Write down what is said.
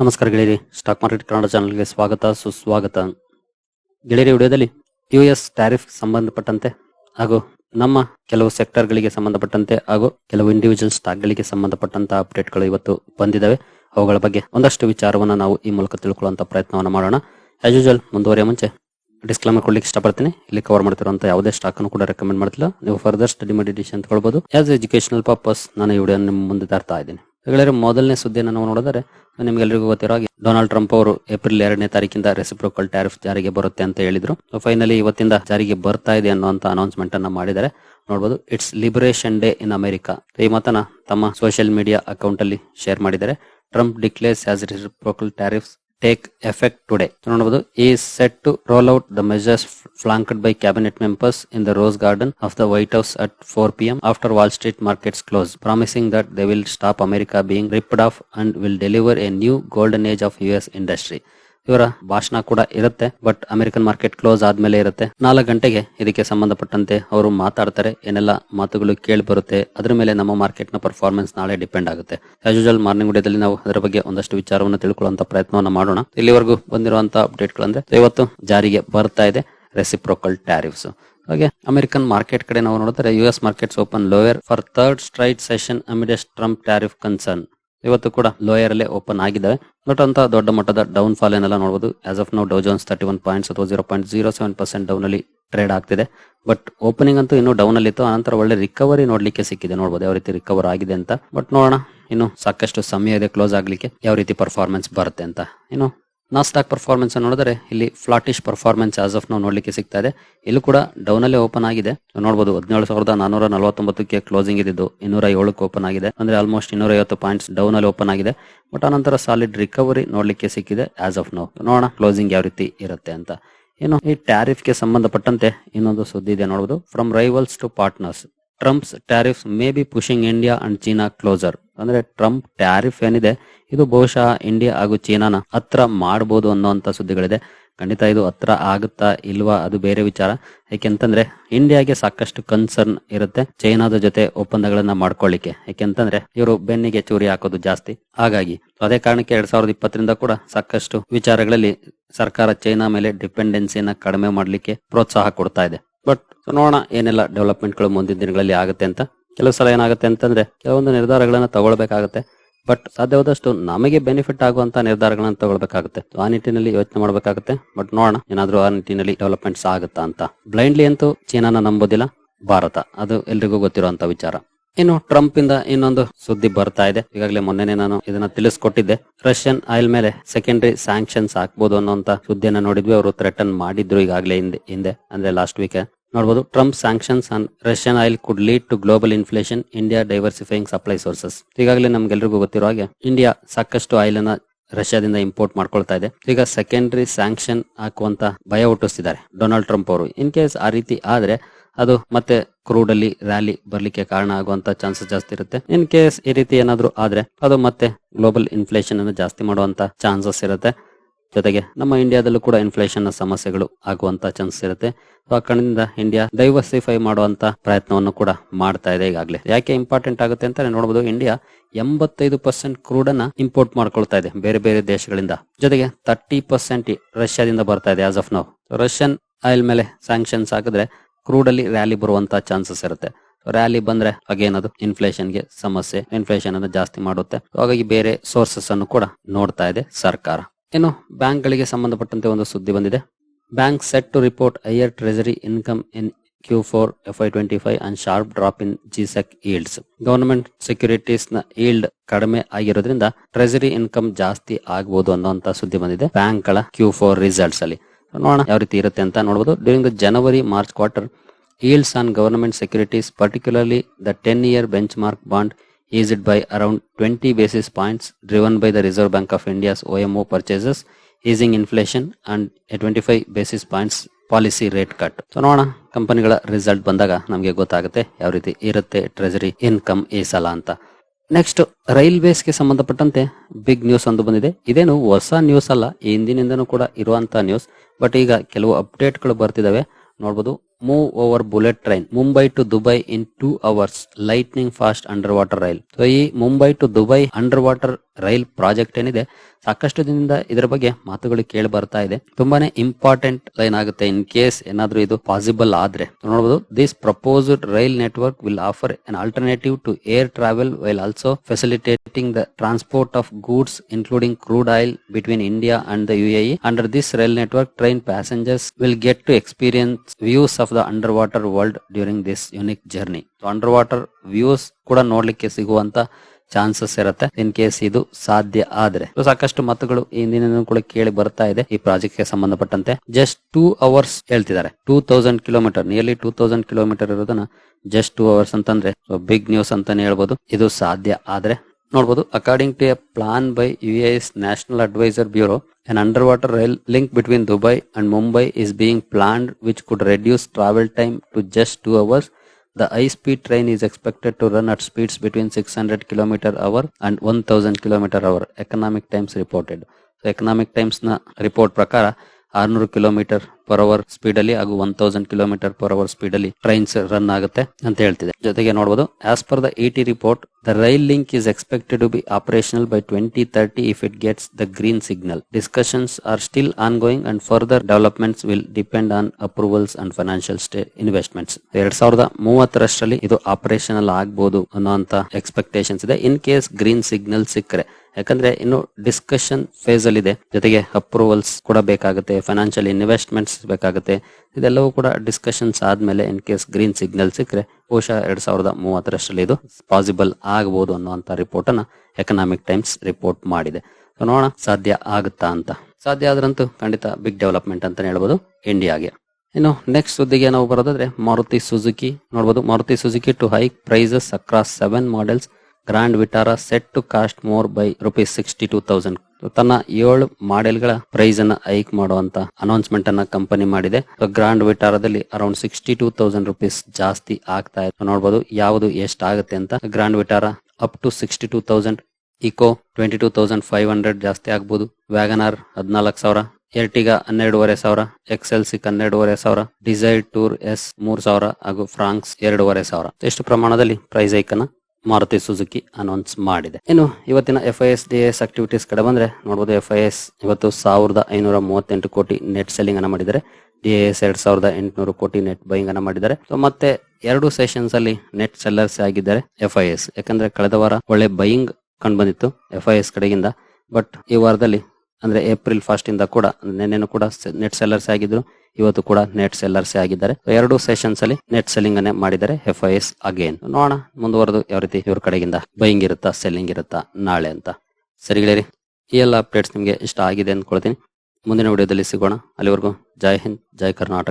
ನಮಸ್ಕಾರ ಗೆಳೆಯರಿ stock market Kannada ಚಾನಲ್ಗೆ ಸ್ವಾಗತ, ಸುಸ್ವಾಗತ. ಗೆಳೆಯರಿ, ವಿಡಿಯೋದಲ್ಲಿ ಯು ಎಸ್ ಟ್ಯಾರಿಫ್ ಸಂಬಂಧಪಟ್ಟಂತೆ ಹಾಗೂ ನಮ್ಮ ಕೆಲವು ಸೆಕ್ಟರ್ಗಳಿಗೆ ಸಂಬಂಧಪಟ್ಟಂತೆ ಹಾಗೂ ಕೆಲವು ಇಂಡಿವಿಜುವಲ್ ಸ್ಟಾಕ್ಗಳಿಗೆ ಸಂಬಂಧಪಟ್ಟಂತಹ ಅಪ್ಡೇಟ್ಗಳು ಇವತ್ತು ಬಂದಿದ್ದಾವೆ ಅವುಗಳ ಬಗ್ಗೆ ಒಂದಷ್ಟು ವಿಚಾರವನ್ನು ನಾವು ಈ ಮೂಲಕ ತಿಳ್ಕೊಳ್ಳುವಂಥ ಪ್ರಯತ್ನವನ್ನು ಮಾಡೋಣ. ಆಸ್ ಯೂಶುವಲ್ ಮುಂದುವರಿಯ ಮುಂಚೆ ಡಿಸ್ಕ್ಲೇಮರ್ ಕೊಡ್ಲಿಕ್ಕೆ ಇಷ್ಟಪಡ್ತೀನಿ. ಇಲ್ಲಿ ಕವರ್ ಮಾಡ್ತಿರುವಂತ ಯಾವುದೇ ಸ್ಟಾಕ್ ಅನ್ನು ಕೂಡ ರೆಕಮೆಂಡ್ ಮಾಡ್ತಿಲ್ಲ. ನೀವು ಫರ್ದರ್ ಸ್ಟಡಿ ಮಾಡಿ ಅಂತ ತಗೊಳ್ಬಹುದು ಆಸ್ ಎಜುಕೇಶನಲ್ ಪರ್ಪಸ್ ನಾನು ಈ ವಿಡಿಯೋ ನಿಮ್ಮ ಮುಂದೆ ತರ್ತಾ ಇದ್ದೀನಿ. ಗೆಳೆಯರೆ, ಮೊದಲನೇ ಸುದ್ದಿಯನ್ನು ನಾವು ನೋಡಿದರೆ ನಿಮ್ಗೆಲ್ಲರಿಗೂ ಗೊತ್ತಿರೋ ಹಾಗೆ ಡೊನಾಲ್ಡ್ ಟ್ರಂಪ್ ಅವರು ಏಪ್ರಿಲ್ ಎರಡನೇ ತಾರೀಕಿಂದ ರೆಸಿಪ್ರೋಕಲ್ ಟ್ಯಾರಿಫ್ ಜಾರಿಗೆ ಬರುತ್ತೆ ಅಂತ ಹೇಳಿದ್ರು. ಫೈನಲಿ ಇವತ್ತಿಂದ ಜಾರಿಗೆ ಬರ್ತಾ ಇದೆ ಅನ್ನುವಂತ ಅನೌನ್ಸ್ಮೆಂಟ್ ಅನ್ನ ಮಾಡಿದ್ದಾರೆ. ನೋಡಬಹುದು it's liberation day in America ಈ ಮಾತನ್ನ ತಮ್ಮ ಸೋಷಿಯಲ್ ಮೀಡಿಯಾ ಅಕೌಂಟ್ ಅಲ್ಲಿ ಶೇರ್ ಮಾಡಿದ್ದಾರೆ. Trump declares as reciprocal tariffs take effect today. Is set to roll out the measures flanked by cabinet members in the Rose Garden of the White House at 4 p.m. after Wall Street markets close, promising that they will stop America being ripped off and will deliver a new golden age of US industry. ಇವರ ಭಾಷಣ ಕೂಡ ಇರುತ್ತೆ but American market close ಆದ್ಮೇಲೆ ಇರುತ್ತೆ. ನಾಲ್ಕು ಗಂಟೆಗೆ ಇದಕ್ಕೆ ಸಂಬಂಧಪಟ್ಟಂತೆ ಅವರು ಮಾತಾಡ್ತಾರೆ, ಏನೆಲ್ಲ ಮಾತುಗಳು ಕೇಳಿ ಬರುತ್ತೆ, ಅದ್ರ ಮೇಲೆ ನಮ್ಮ ಮಾರ್ಕೆಟ್ನ ಪರ್ಫಾರ್ಮೆನ್ಸ್ ನಾಳೆ ಡಿಪೆಂಡ್ ಆಗುತ್ತೆ. ಆಸ್ ಯೂಶುವಲ್ ಮಾರ್ನಿಂಗ್ ವಿಡಿಯೋದಲ್ಲಿ ನಾವು ಅದರ ಬಗ್ಗೆ ಒಂದಷ್ಟು ವಿಚಾರವನ್ನು ತಿಳ್ಕೊಳ್ಳುವಂತ ಪ್ರಯತ್ನವನ್ನು ಮಾಡೋಣ. ಇಲ್ಲಿವರೆಗೂ ಬಂದಿರುವಂತಹ ಅಪ್ಡೇಟ್ ಗಳಂದ್ರೆ ಇವತ್ತು ಜಾರಿಗೆ ಬರ್ತಾ ಇದೆ ರೆಸಿಪ್ರೋಕಲ್ ಟ್ಯಾರಿಫ್ಸ್ ಹಾಗೆ ಅಮೆರಿಕನ್ ಮಾರ್ಕೆಟ್ ಕಡೆ ನಾವು ನೋಡಿದ್ರೆ U S markets open lower for third straight session amidst Trump tariff concern ಇವತ್ತು ಕೂಡ ಲೋಯರ್ ಅಲ್ಲೇ ಓಪನ್ ಆಗಿದ್ದಾವೆ. ಬಟ್ ಅಂತ ದೊಡ್ಡ ಮಟ್ಟದ ಡೌನ್ ಫಾಲ್ ಏನೆಲ್ಲ ನೋಡಬಹುದು as of now Jones thirty one points ಅಥವಾ zero point zero seven percent down ಅಲ್ಲಿ ಟ್ರೇಡ್ ಆಗ್ತಿದೆ. ಬಟ್ ಓಪನಿಂಗ್ ಅಂತೂ ಇನ್ನು ಡೌನ್ ಅಲ್ಲಿ ಇತ್ತು. ಆನಂತರ ಒಳ್ಳೆ ರಿಕವರಿ ನೋಡ್ಲಿಕ್ಕೆ ಸಿಕ್ಕಿದೆ. ನೋಡಬಹುದು ಯಾವ ರೀತಿ ರಿಕವರ್ ಆಗಿದೆ ಅಂತ. ಬಟ್ ನೋಡೋಣ. ಇನ್ನು ಸಾಕಷ್ಟು ಸಮಯ ಇದೆ ಕ್ಲೋಸ್ ಆಗ್ಲಿಕ್ಕೆ. ಯಾವ ರೀತಿ ಪರ್ಫಾರ್ಮೆನ್ಸ್ ಬರುತ್ತೆ ಅಂತ. ಇನ್ನು ನಾಸ್ಟಾಕ್ ಪರ್ಫಾರ್ಮೆನ್ಸ್ ನೋಡಿದ್ರೆ ಇಲ್ಲಿ ಫ್ಲಾಟಿಶ್ ಪರ್ಫಾರ್ಮೆನ್ಸ್ ಆಸ್ ಆಫ್ ನಾವು ನೋಡ್ಲಿಕ್ಕೆ ಸಿಗ್ತಾ ಇದೆ. ಇಲ್ಲೂ ಕೂಡ ಡೌನ್ ಅಲ್ಲೇ ಓಪನ್ ಆಗಿದೆ. ನೋಡಬಹುದು ಹದಿನೇಳು ಸಾವಿರದ ನಾನೂರ ನಲವತ್ತೊಂಬತ್ತಕ್ಕೆ ಕ್ಲೋಸಿಂಗ್ ಇದ್ದು ಇನ್ನೂರ ಏಳಕ್ಕೆ ಓಪನ್ ಆಗಿದೆ. ಅಂದ್ರೆ ಆಲ್ಮೋಸ್ಟ್ ಇನ್ನೂರ ಐವತ್ತು ಪಾಯಿಂಟ್ಸ್ ಡೌನ್ ಅಲ್ಲಿ ಓಪನ್ ಆಗಿದೆ. ಬಟ್ ಆನಂತರ ಸಾಲಿಡ್ ರಿಕವರಿ ನೋಡ್ಲಿಕ್ಕೆ ಸಿಕ್ಕಿದೆ ಆಸ್ ಆಫ್ ನೋ ನೋಡೋಣ ಕ್ಲೋಸಿಂಗ್ ಯಾವ ರೀತಿ ಇರುತ್ತೆ ಅಂತ. ಏನು ಈ ಟ್ಯಾರಿಫ್ಗೆ ಸಂಬಂಧಪಟ್ಟಂತೆ ಇನ್ನೊಂದು ಸುದ್ದಿ ಇದೆ ನೋಡಬಹುದು from rivals to partners Trump's tariffs may be pushing India and China closer ಅಂದ್ರೆ ಟ್ರಂಪ್ ಟ್ಯಾರಿಫ್ ಏನಿದೆ, ಇದು ಬಹುಶಃ ಇಂಡಿಯಾ ಹಾಗೂ ಚೀನಾನ ಹತ್ರ ಮಾಡಬಹುದು ಅನ್ನೋಂತ ಸುದ್ದಿಗಳಿದೆ. ಖಂಡಿತ ಇದು ಹತ್ರ ಆಗುತ್ತಾ ಇಲ್ವಾ ಅದು ಬೇರೆ ವಿಚಾರ. ಯಾಕೆಂತಂದ್ರೆ ಇಂಡಿಯಾಗೆ ಸಾಕಷ್ಟು ಕನ್ಸರ್ನ್ ಇರುತ್ತೆ ಚೈನಾದ ಜೊತೆ ಒಪ್ಪಂದಗಳನ್ನ ಮಾಡ್ಕೊಳ್ಳಿಕ್ಕೆ. ಯಾಕೆಂತಂದ್ರೆ ಇವರು ಬೆನ್ನಿಗೆ ಚೂರಿ ಹಾಕೋದು ಜಾಸ್ತಿ. ಹಾಗಾಗಿ ಅದೇ ಕಾರಣಕ್ಕೆ ಎರಡ್ ಸಾವಿರದ ಇಪ್ಪತ್ತರಿಂದ ಕೂಡ ಸಾಕಷ್ಟು ವಿಚಾರಗಳಲ್ಲಿ ಸರ್ಕಾರ ಚೈನಾ ಮೇಲೆ ಡಿಪೆಂಡೆನ್ಸಿಯನ್ನ ಕಡಿಮೆ ಮಾಡಲಿಕ್ಕೆ ಪ್ರೋತ್ಸಾಹ ಕೊಡ್ತಾ ಇದೆ. ನೋಡೋಣ ಏನೆಲ್ಲ ಡೆವಲಪ್ಮೆಂಟ್ಗಳು ಮುಂದಿನ ದಿನಗಳಲ್ಲಿ ಆಗುತ್ತೆ ಅಂತ. ಕೆಲವು ಸಲ ಏನಾಗುತ್ತೆ ಅಂತಂದ್ರೆ ಕೆಲವೊಂದು ನಿರ್ಧಾರಗಳನ್ನ ತಗೊಳ್ಬೇಕಾಗುತ್ತೆ. ಬಟ್ ಸಾಧ್ಯವಾದಷ್ಟು ನಮಗೆ ಬೆನಿಫಿಟ್ ಆಗುವಂತ ನಿರ್ಧಾರಗಳನ್ನ ತಗೊಳ್ಬೇಕಾಗುತ್ತೆ. ಆ ನಿಟ್ಟಿನಲ್ಲಿ ಯೋಚನೆ ಮಾಡಬೇಕಾಗುತ್ತೆ. ಬಟ್ ನೋಡೋಣ ಏನಾದ್ರೂ ಆ ನಿಟ್ಟಿನಲ್ಲಿ ಡೆವಲಪ್ಮೆಂಟ್ಸ್ ಆಗುತ್ತಾ ಅಂತ. ಬ್ಲೈಂಡ್ಲಿ ಅಂತೂ ಚೀನಾನ ನಂಬೋದಿಲ್ಲ, ಭಾರತ. ಅದು ಎಲ್ರಿಗೂ ಗೊತ್ತಿರುವಂತ ವಿಚಾರ. ಇನ್ನು ಟ್ರಂಪ್ ಇಂದ ಇನ್ನೊಂದು ಸುದ್ದಿ ಬರ್ತಾ ಇದೆ. ಈಗಾಗಲೇ ಮೊನ್ನೆನೆ ನಾನು ಇದನ್ನ ತಿಳಿಸ್ಕೊಟ್ಟಿದ್ದೆ. ರಷ್ಯನ್ ಆಯಿಲ್ ಮೇಲೆ ಸೆಕೆಂಡರಿ ಸ್ಯಾಂಕ್ಷನ್ಸ್ ಹಾಕ್ಬೋದು ಅನ್ನೋಂತ ಸುದ್ದಿಯನ್ನ ನೋಡಿದ್ವಿ. ಅವರು ಥ್ರೆಟನ್ ಮಾಡಿದ್ರು ಈಗಾಗಲೇ ಹಿಂದೆ ಹಿಂದೆ, ಅಂದ್ರೆ ಲಾಸ್ಟ್ ವೀಕ್ ನೋಡಬಹುದು Trump sanctions on Russian oil could lead to global inflation India diversifying supply sources ಈಗಾಗಲೇ ನಮ್ಗೆಲ್ರಿಗೂ ಗೊತ್ತಿರೋ ಹಾಗೆ ಇಂಡಿಯಾ ಸಾಕಷ್ಟು ಆಯಿಲ್ ಅನ್ನ ರಷ್ಯಾದಿಂದ ಇಂಪೋರ್ಟ್ ಮಾಡ್ಕೊಳ್ತಾ ಇದೆ. ಈಗ ಸೆಕೆಂಡರಿ ಸ್ಯಾಂಕ್ಷನ್ ಹಾಕುವಂತ ಭಯ ಹುಟ್ಟಿಸ್ತಿದ್ದಾರೆ ಡೊನಾಲ್ಡ್ ಟ್ರಂಪ್ ಅವರು. ಇನ್ ಕೇಸ್ ಆ ರೀತಿ ಆದ್ರೆ ಅದು ಮತ್ತೆ ಕ್ರೂಡ್ ಅಲ್ಲಿ ರ್ಯಾಲಿ ಬರ್ಲಿಕ್ಕೆ ಕಾರಣ ಆಗುವಂತ ಚಾನ್ಸಸ್ ಜಾಸ್ತಿ ಇರುತ್ತೆ. ಇನ್ ಕೇಸ್ ಈ ರೀತಿ ಏನಾದ್ರು ಆದ್ರೆ ಅದು ಮತ್ತೆ ಗ್ಲೋಬಲ್ ಇನ್ಫ್ಲೇಷನ್ ಅನ್ನು ಜಾಸ್ತಿ ಮಾಡುವಂತ ಚಾನ್ಸಸ್ ಇರುತ್ತೆ. ಜೊತೆಗೆ ನಮ್ಮ ಇಂಡಿಯಾದಲ್ಲೂ ಕೂಡ ಇನ್ಫ್ಲೇಷನ್ ಸಮಸ್ಯೆಗಳು ಆಗುವಂತ ಚಾನ್ಸ್ ಇರುತ್ತೆ. ಆ ಕಾರಣದಿಂದ ಇಂಡಿಯಾ ಡೈವರ್ಸಿಫೈ ಮಾಡುವಂತ ಪ್ರಯತ್ನವನ್ನು ಕೂಡ ಮಾಡ್ತಾ ಇದೆ ಈಗಾಗಲೇ. ಯಾಕೆ ಇಂಪಾರ್ಟೆಂಟ್ ಆಗುತ್ತೆ ಅಂತ ನೋಡಬಹುದು ಇಂಡಿಯಾ ಎಂಬತ್ತೈದು ಪರ್ಸೆಂಟ್ ಕ್ರೂಡ್ ಅನ್ನ ಇಂಪೋರ್ಟ್ ಮಾಡ್ಕೊಳ್ತಾ ಇದೆ ಬೇರೆ ಬೇರೆ ದೇಶಗಳಿಂದ. ಜೊತೆಗೆ ತರ್ಟಿ ಪರ್ಸೆಂಟ್ ರಷ್ಯಾದಿಂದ ಬರ್ತಾ ಇದೆ as of now Russian oil ಮೇಲೆ ಸ್ಯಾಂಕ್ಷನ್ಸ್ ಹಾಕಿದ್ರೆ ಕ್ರೂಡ್ ಅಲ್ಲಿ ರ್ಯಾಲಿ ಬರುವಂತ ಚಾನ್ಸಸ್ ಇರುತ್ತೆ. ರ್ಯಾಲಿ ಬಂದ್ರೆ ಹಾಗೇನದು ಇನ್ಫ್ಲೇಷನ್ಗೆ ಸಮಸ್ಯೆ ಇನ್ಫ್ಲೇಷನ್ ಅನ್ನು ಜಾಸ್ತಿ ಮಾಡುತ್ತೆ. ಹಾಗಾಗಿ ಬೇರೆ ಸೋರ್ಸಸ್ ಅನ್ನು ಕೂಡ ನೋಡ್ತಾ ಇದೆ ಸರ್ಕಾರ. ಇನ್ನು ಬ್ಯಾಂಕ್ ಗಳಿಗೆ ಸಂಬಂಧಪಟ್ಟಂತೆ ಒಂದು ಸುದ್ದಿ ಬಂದಿದೆ. Bank set to report higher treasury income in Q four F Y twenty five and sharp drop in G sec yields. Government ಸೆಕ್ಯೂರಿಟೀಸ್ನ yield ಕಡಿಮೆ ಆಗಿರೋದ್ರಿಂದ ಟ್ರೆಜರಿ ಇನ್ಕಮ್ ಜಾಸ್ತಿ ಆಗಬಹುದು ಅನ್ನೋಂತ ಸುದ್ದಿ ಬಂದಿದೆ ಬ್ಯಾಂಕ್ಗಳ ಕ್ಯೂ ಫೋರ್ ರಿಸಲ್ಟ್ಸ್ ಅಲ್ಲಿ ನೋಡೋಣ ಯಾವ ರೀತಿ ಇರುತ್ತೆ ಅಂತ ನೋಡಬಹುದು during the January March quarter yields on government securities, particularly the 10 year benchmark bond, eased by around 20 basis points, driven by the Reserve Bank of India's OMO purchases, easing inflation, and a 25 basis points policy rate cut ನೋಡೋಣ ಕಂಪನಿಗಳ result ಬಂದಾಗ ನಮಗೆ ಗೊತ್ತಾಗುತ್ತೆ ಯಾವ ರೀತಿ ಇರುತ್ತೆ treasury income ಈ ಸಲ ಅಂತ. ನೆಕ್ಸ್ಟ್ ರೈಲ್ವೇಸ್ಗೆ ಸಂಬಂಧಪಟ್ಟಂತೆ ಬಿಗ್ ನ್ಯೂಸ್ ಒಂದು ಬಂದಿದೆ. ಇದೇನು ಹೊಸ ನ್ಯೂಸ್ ಅಲ್ಲ ಹಿಂದಿನಿಂದನೂ ಕೂಡ ಇರುವಂತ ನ್ಯೂಸ್ ಬಟ್ ಈಗ ಕೆಲವು ಅಪ್ಡೇಟ್ಗಳು ಬರ್ತಿದಾವೆ. ನೋಡಬಹುದು over bullet train Mumbai to Dubai in two hours lightning fast under water rail so ಈ Mumbai to Dubai under water rail project ಏನಿದೆ, ಸಾಕಷ್ಟು ದಿನದಿಂದ ಇದರ ಬಗ್ಗೆ ಮಾತುಗಳು ಕೇಳಿ ಬರ್ತಾ ಇದೆ. ತುಂಬಾನೇ ಇಂಪಾರ್ಟೆಂಟ್ ಲೈನ್ ಆಗುತ್ತೆ. ಇನ್ ಕೇಸ್ ಏನಾದ್ರೂ ಇದು ಪಾಸಿಬಲ್ ಆದ್ರೆ. ನೋಡಬಹುದು this proposed rail network will offer an alternative to air travel while also facilitating the transport of goods including crude oil between India and the UAE under this rail network train passengers will get to experience views experience views the under water world during this unique journey under water views ಕೂಡ ನೋಡ್ಲಿಕ್ಕೆ ಸಿಗುವಂತ chances ಇರುತ್ತೆ. In case ಇದು ಸಾಧ್ಯ ಆದ್ರೆ. ಸಾಕಷ್ಟು ಮತಗಳು ಹಿಂದಿನ ಕೂಡ ಕೇಳಿ ಬರ್ತಾ ಇದೆ. ಈ ಪ್ರಾಜೆಕ್ಟ್ಗೆ ಸಂಬಂಧಪಟ್ಟಂತೆ. ಜಸ್ಟ್ ಟೂ ಅವರ್ಸ್ ಹೇಳ್ತಿದ್ದಾರೆ. Two thousand kilometre nearly two thousand kilometre ಇರೋದನ್ನ ಜಸ್ಟ್ ಟೂ ಅವರ್ಸ್ ಅಂತಂದ್ರೆ. ಬಿಗ್ ನ್ಯೂಸ್ ಅಂತಾನೆ ಹೇಳ್ಬೋದು. ಇದು ಸಾಧ್ಯ ಆದ್ರೆ ನೋಡಬಹುದು according to a plan by US national advisor bureau An underwater rail link between Dubai and Mumbai is being planned which could reduce travel time to just 2 hours. The high-speed train is expected to run at speeds between 600 km hour and 1000 km hour, economic times reported. So, economic times na report prakara ಆರ್ನೂರು kilometre per hour speed ಅಲ್ಲಿ ಹಾಗೂ one thousand kilometre per hour speed ಅಲ್ಲಿ trains run ಆಗುತ್ತೆ ಅಂತ ಹೇಳ್ತಿದೆ. ಜೊತೆಗೆ ನೋಡಬಹುದು as per the ET report the rail link is expected to be operational by twenty thirty if it gets the green signal discussions are still ongoing and further developments will depend on approvals and financial stay investments ಎರಡ್ ಸಾವಿರದ ಮೂವತ್ತರಷ್ಟರಲ್ಲಿ ಇದು operational ಆಗ್ಬಹುದು ಅನ್ನೋಂತ expectations ಇದೆ. In case green signal ಸಿಕ್ಕರೆ ಯಾಕಂದ್ರೆ ಇನ್ನು discussion face ಅಲ್ಲಿ ಇದೆ ಜೊತೆಗೆ ಅಪ್ರೂವಲ್ಸ್ ಕೂಡ ಬೇಕಾಗುತ್ತೆ ಫೈನಾನ್ಷಿಯಲ್ ಇನ್ವೆಸ್ಟ್ಮೆಂಟ್ಸ್ ಬೇಕಾಗುತ್ತೆ. ಇದೆಲ್ಲವೂ ಕೂಡ ಡಿಸ್ಕಷನ್ಸ್ ಆದ್ಮೇಲೆ ಇನ್ ಕೇಸ್ ಗ್ರೀನ್ ಸಿಗ್ನಲ್ ಸಿಕ್ಕರೆ ಬಹುಶಃ ಎರಡ್ ಸಾವಿರದ ಮೂವತ್ತರಷ್ಟರಲ್ಲಿ ಇದು ಪಾಸಿಬಲ್ ಆಗಬಹುದು ಅನ್ನುವಂತ ರಿಪೋರ್ಟ್ ಅನ್ನ ಎಕನಾಮಿಕ್ ಟೈಮ್ಸ್ ರಿಪೋರ್ಟ್ ಮಾಡಿದೆ. ನೋಡೋಣ ಸಾಧ್ಯ ಆಗುತ್ತಾ ಅಂತ. ಸಾಧ್ಯ ಆದ್ರಂತೂ ಖಂಡಿತ ಬಿಗ್ ಡೆವಲಪ್ಮೆಂಟ್ ಅಂತಾನೆ ಹೇಳ್ಬೋದು ಇಂಡಿಯಾಗೆ ಇನ್ನು ನೆಕ್ಸ್ಟ್ ಸುದ್ದಿಗೆ ನಾವು ಬರೋದಾದ್ರೆ ಮಾರುತಿ ಸುಜುಕಿ ನೋಡಬಹುದು Maruti Suzuki to hike prices across seven models Grand Vitara set to cost more by rupees sixty two thousand ತನ್ನ ಏಳು ಮಾಡೆಲ್ಗಳ ಪ್ರೈಸ್ ಅನ್ನ ಹೈಕ್ ಮಾಡುವಂತ ಅನೌನ್ಸ್ಮೆಂಟ್ ಅನ್ನ ಕಂಪನಿ ಮಾಡಿದೆ. Grand ವಿಟಾರದಲ್ಲಿ around sixty two thousand rupees ಜಾಸ್ತಿ ಆಗ್ತಾ ಇದೆ. ನೋಡಬಹುದು ಯಾವುದು ಎಷ್ಟಾಗುತ್ತೆ ಅಂತ. Grand Vitara up to sixty two thousand Eeco twenty two thousand five hundred ಜಾಸ್ತಿ ಆಗ್ಬೋದು. ಆರ್ ಹದಿನಾಲ್ಕು ಸಾವಿರ ಎರ್ಟಿಗಾ ಹನ್ನೆರಡುವರೆ ಸಾವಿರ ಎಕ್ಸೆಲ್ ಸಿಕ್ ಹನ್ನೆರಡುವರೆ ಸಾವಿರ ಡಿಸೈರ್ ಟೂರ್ ಎಸ್ ಮೂರ್ ಸಾವಿರ ಹಾಗೂ ಫ್ರಾಂಕ್ಸ್ ಎರಡೂವರೆ ಸಾವಿರ. ಎಷ್ಟು ಪ್ರಮಾಣದಲ್ಲಿ ಪ್ರೈಸ್ ಹೈಕ್ ಅನ್ನ ಮಾರುತಿ ಸುಜುಕಿ ಅನೌನ್ಸ್ ಮಾಡಿದೆ. ಇನ್ನು ಇವತ್ತಿನ F I S D S activities ಕಡೆ ಬಂದ್ರೆ ನೋಡಬಹುದು ಎಫ್ ಐ ಎಸ್ ಇವತ್ತು ಸಾವಿರದ ಐನೂರ ಮೂವತ್ತೆಂಟು ಕೋಟಿ ನೆಟ್ ಸೆಲ್ಲಿಂಗ್ ಅನ್ನ ಮಾಡಿದ್ದಾರೆ. ಡಿ ಎಸ್ ಎರಡ್ ಸಾವಿರದ ಎಂಟುನೂರು ಕೋಟಿ ನೆಟ್ ಬೈಯಿಂಗ್ ಅನ್ನ ಮಾಡಿದ್ದಾರೆ. ಸೊ ಮತ್ತೆ ಎರಡು ಸೆಷನ್ಸ್ ಅಲ್ಲಿ ನೆಟ್ ಸೆಲ್ಲರ್ಸ್ ಆಗಿದ್ದಾರೆ ಎಫ್ ಐ ಎಸ್ ಯಾಕಂದ್ರೆ ಕಳೆದ ವಾರ ಒಳ್ಳೆ ಬೈಯಿಂಗ್ ಕಂಡು ಬಂದಿತ್ತು ಎಫ್ ಐ ಎಸ್ ಕಡೆಗಿಂದ. ಬಟ್ ಈ ವಾರದಲ್ಲಿ ಅಂದ್ರೆ ಏಪ್ರಿಲ್ ಫಸ್ಟ್ ಇಂದ ಕೂಡ ನಿನ್ನೆನು ಕೂಡ ನೆಟ್ ಸೆಲ್ಲರ್ಸ್ ಆಗಿದ್ರು, ಇವತ್ತು ಕೂಡ ನೆಟ್ ಸೆಲ್ಲರ್ಸ್ ಆಗಿದ್ದಾರೆ. ಎರಡು ಸೆಷನ್ಸ್ ಅಲ್ಲಿ ನೆಟ್ ಸೆಲ್ಲಿಂಗ್ ಅನ್ನೇ ಮಾಡಿದ್ದಾರೆ ಎಫ್ ಐ ಎಸ್ ಅಗೇನ್ ನೋಡೋಣ, ಮುಂದುವರೆದು ಯಾವ ರೀತಿ ಇವ್ರ ಕಡೆಗಿಂದ ಬೈಯಿಂಗ್ ಇರುತ್ತಾ ಸೆಲ್ಲಿಂಗ್ ಇರುತ್ತಾ, ನಾಳೆ ಅಂತ. ಸರಿ ಗೆಳೆಯರಿ, ಈ ಎಲ್ಲ ಅಪ್ಡೇಟ್ಸ್ ನಿಮಗೆ ಇಷ್ಟ ಆಗಿದೆ ಅಂದ್ಕೊಳ್ತೀನಿ ಮುಂದಿನ ವಿಡಿಯೋದಲ್ಲಿ ಸಿಗೋಣ. ಅಲ್ಲಿವರೆಗೂ ಜೈ ಹಿಂದ್, ಜೈ ಕರ್ನಾಟಕ.